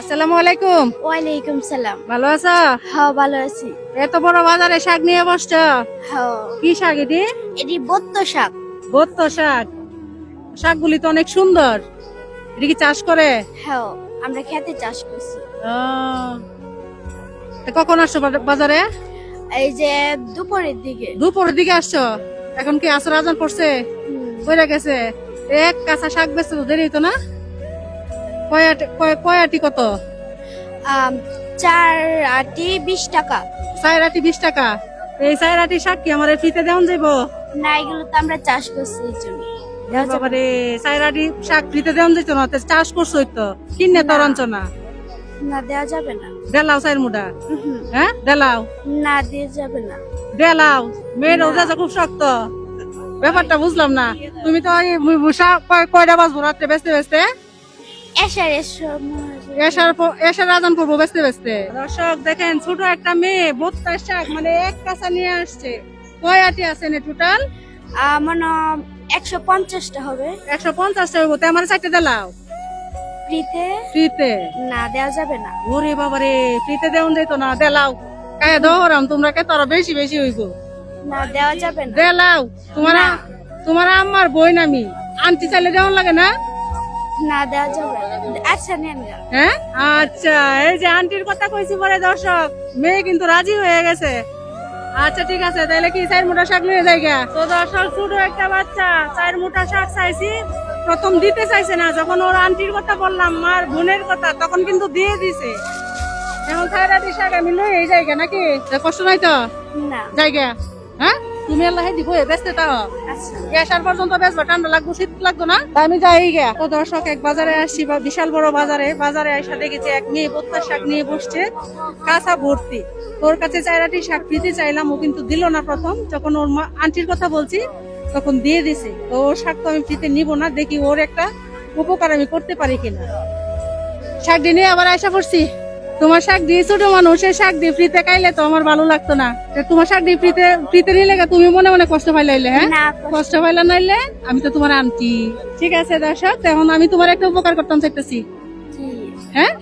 আসসালামু আলাইকুম। ওয়ালাইকুম সালাম। ভালো আছো? হ্যাঁ ভালো আছি। এত বড় বাজারে শাক নিয়ে বসছো? হ্যাঁ। কি শাক এটি? এটি বত্ত শাক। বত্ত শাক। শাকগুলি তো অনেক সুন্দর। এটা কি চাষ করে? হ্যাঁ আমরা খেতে চাষ করছি। কখন আসছো বাজারে? এই যে দুপুরের দিকে। দুপুরের দিকে আসছো? এখন কি আসর আজান পড়ছে? কইরা গেছে। এক কাঁচা শাক বেচতে তো দেরি হতো না? কয়াটি কয়- কয়াটি কত? চার আটি বিশ টাকা। চার আটি বিশ টাকা। এই চার আটি শাক কি আমার ফ্রিতে দেওয়ান যাইবো? না এগুলো তো আমরা চাষ করছি এই জন্য। দেওয়া বাবারে চার আটি শাক ফ্রিতে দেওয়ান যাইতো না চাষ করছোই তো। কিনে তোর অঞ্চনা না। দেওয়া যাবে না। দেলাও চাইর মুডা। হ্যাঁ দেলাও। না দিয়ে যাবে না। দেলাও। মেয়ের ওজা খুব শক্ত। ব্যাপারটা বুঝলাম না। তুমি তো কয়টা বাজবো রাত্রে? বেচতে বেচতে এসার এসব এসার এসার আজান করব বেচতে বেচতে। দর্শক দেখেন ছোট একটা মেয়ে বত্তা শাক মানে এক কাঁচা নিয়ে আসছে। কয় আটি আছে না টোটাল মানে একশো পঞ্চাশটা হবে। একশো পঞ্চাশটা হইব। তো আমার চারটে দেলাও ফ্রিতে? ফ্রিতে? না দেওয়া যাবে না। ওরে বাবারে ফ্রিতে দেউন দিত না দেলাও কায় দহরাম তোমরা কে তোরা বেশি বেশি হইব। না দেওয়া যাবে না। দেলাও তোমার। তোমার আম্মার বই নামি আন্টি চাইলে দেওয়ান লাগে না? না দেওয়া যাবে আচ্ছা নেন হ্যাঁ? আচ্ছা এই যে আন্টির কথা কইছি পরে দর্শক মেয়ে কিন্তু রাজি হয়ে গেছে। আচ্ছা ঠিক আছে তাহলে কি চার মোটা শাক নিয়ে যাই তো দর্শক ছোট একটা বাচ্চা চার মোটা শাক চাইছি। প্রথম দিতে চাইছে না যখন ওর আন্টির কথা বললাম মার বোনের কথা তখন কিন্তু দিয়ে দিছে। এখন ছাইরাটি শাক আমি লই এই জায়গা নাকি কষ্ট নাই তো? না। জায়গা হ্যাঁ? তুমি আল্লাহ দিব তাও আচ্ছা। গ্যাসার পর্যন্ত ঠান্ডা লাগবো শীত লাগতো না। আমি যাই গিয়া তো দর্শক এক বাজারে আসছি বা বিশাল বড় বাজারে। বাজারে এসে দেখেছি এক বত্তার শাক নিয়ে বসছে কাঁচা ভর্তি। তোর কাছে চাইরাটি শাক দিতে চাইলাম ও কিন্তু দিল না প্রথম। যখন ওর মা আন্টির কথা বলছি তখন দিয়ে দিছে। তো ওর শাক তো আমি ফ্রিতে নিব না দেখি ওর একটা উপকার আমি করতে পারি কিনা। শাক দিয়ে নিয়ে আবার আশা করছি তোমার শাক দিয়ে ছোট মানুষের শাক দিয়ে ফ্রিতে খাইলে তো আমার ভালো লাগতো না। তোমার শাক দিয়ে ফ্রিতে ফ্রিতে নিলে তুমি মনে মনে কষ্ট পাইলে হ্যাঁ? কষ্ট পাইলা নাইলে আমি তো তোমার আন্টি। ঠিক আছে দর্শক এখন আমি তোমার একটা উপকার করতাম চাইতেছি। হ্যাঁ?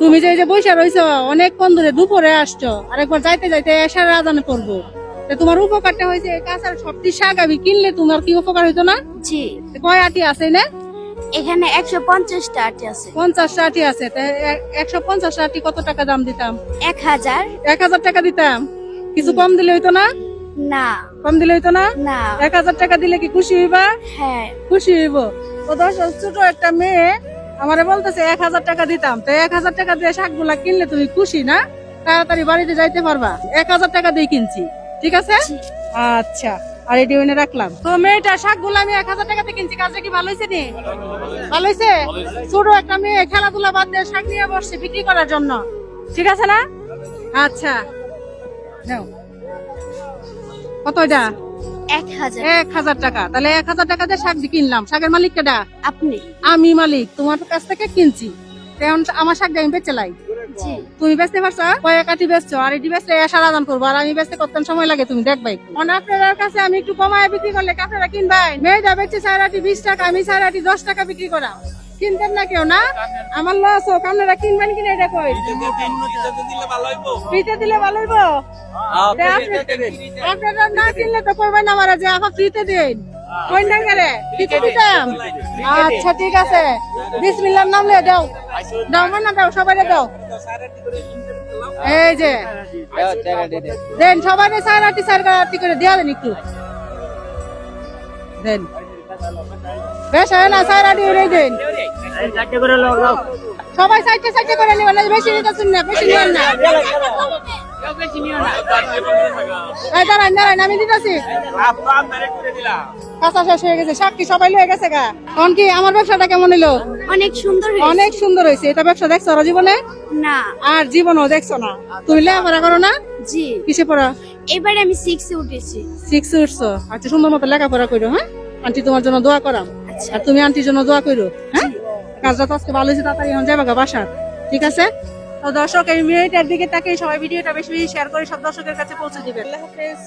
তুমি যে যে বৈশা রইছো অনেকক্ষণ ধরে দুপুরে আসছো আরেকবার যাইতে যাইতে এসার আজানে করব তোমার উপকারটা হয়েছে কাঁচার সবটি শাক আমি কিনলে তোমার কি উপকার হইতো না? কয় আটি আছে না? এখানে একশো পঞ্চাশটা আটি আছে। পঞ্চাশটা আটি আছে একশো পঞ্চাশটা আটি কত টাকা দাম দিতাম? এক হাজার। এক হাজার টাকা দিতাম? কিছু কম দিলে হইতো না? না। কম দিলে হইতো না? না। এক হাজার টাকা দিলে কি খুশি হইবা? হ্যাঁ। খুশি হইব। তো দর্শক ছোট একটা মেয়ে আমারে বলতেছে এক হাজার টাকা দিতাম। তো এক হাজার টাকা দিয়ে শাকগুলা কিনলে তুমি খুশি না? তাড়াতাড়ি বাড়িতে যাইতে পারবা। এক হাজার টাকা দিয়ে কিনছি। ঠিক আছে? আচ্ছা। আর এটি ওইনে রাখলাম। তো মেয়েটা শাকগুলো আমি এক হাজার টাকাতে কিনছি কাজটা কি ভালো হয়েছে নি? ভালো হয়েছে? ছোট একটা মেয়ে খেলাধুলা বাদ দিয়ে শাক নিয়ে বসছে বিক্রি করার জন্য। ঠিক আছে না? আচ্ছা। নাও। কত এটা? এক হাজার। টাকা। তাহলে এক হাজার টাকা দিয়ে শাক কিনলাম। শাকের মালিক কেডা আপনি। আমি মালিক তোমার কাছ থেকে কিনছি। আমার শাক দিয়ে আমি বেচে লাই। জি। তুমি বেচতে পারছ? কয়েক কাঠি বেচছো আর এটি বেচলে সারা দান করব। আর আমি বেচতে কত সময় লাগে তুমি দেখবাই। মানে আপনার কাছে আমি একটু কমায় বিক্রি করলে আপনারা কিনবাই। মেয়েটা বেচছে চার আটি বিশ টাকা আমি চার আটি দশ টাকা বিক্রি করা কিনতেন না কেউ না? আমার লস হোক আপনারা কিনবেন কিনা এটা কই? ফ্রিতে দিলে ভালো হইব? আপনারা না কিনলে তো করবেন না মারা যে আপা ফ্রিতে দিন। কই না গেলে দিতাম আচ্ছা ঠিক আছে। বিসমিল্লাহর নাম লে দাও। দাও, আমার দাও সবাই দাও। এই যে। দেন সবাই সাড়ে আটটি সাড়ে আটটি করে দেওয়া দেন একটু। দেন। বেশ না সাড়ে আটটি করে দেন। সবাই সাইডে সাইডে করে নেবেন বেশি নিতেছেন না, বেশি নেবেন না। দাঁড়ান দাঁড়ান, আমি দিতেছি। কাঁচা শেষ হয়ে গেছে সাক্ষী সবাই লয়ে গেছে গা। তখন কি আমার ব্যবসাটা কেমন হলো অনেক সুন্দর অনেক সুন্দর হয়েছে। এটা ব্যবসা দেখছ ওরা জীবনে? না। আর জীবনও দেখছ না। তুমি লেখাপড়া করো না? জি। কিসে পড়া? এবারে আমি সিক্সে উঠেছি। সিক্স উঠছো? আচ্ছা সুন্দর মতো লেখাপড়া করো হ্যাঁ? আন্টি তোমার জন্য দোয়া করাম। আচ্ছা। আর তুমি আন্টির জন্য দোয়া করো হ্যাঁ? কাজটা তো আজকে ভালো হয়েছে তাড়াতাড়ি এখন যাবে গা বাসার। ঠিক আছে? তো দর্শক এই মেয়েটার দিকে তাকে সবাই ভিডিওটা বেশি বেশি শেয়ার করে সব দর্শকের কাছে পৌঁছে দিবেন। আল্লাহ হাফেজ।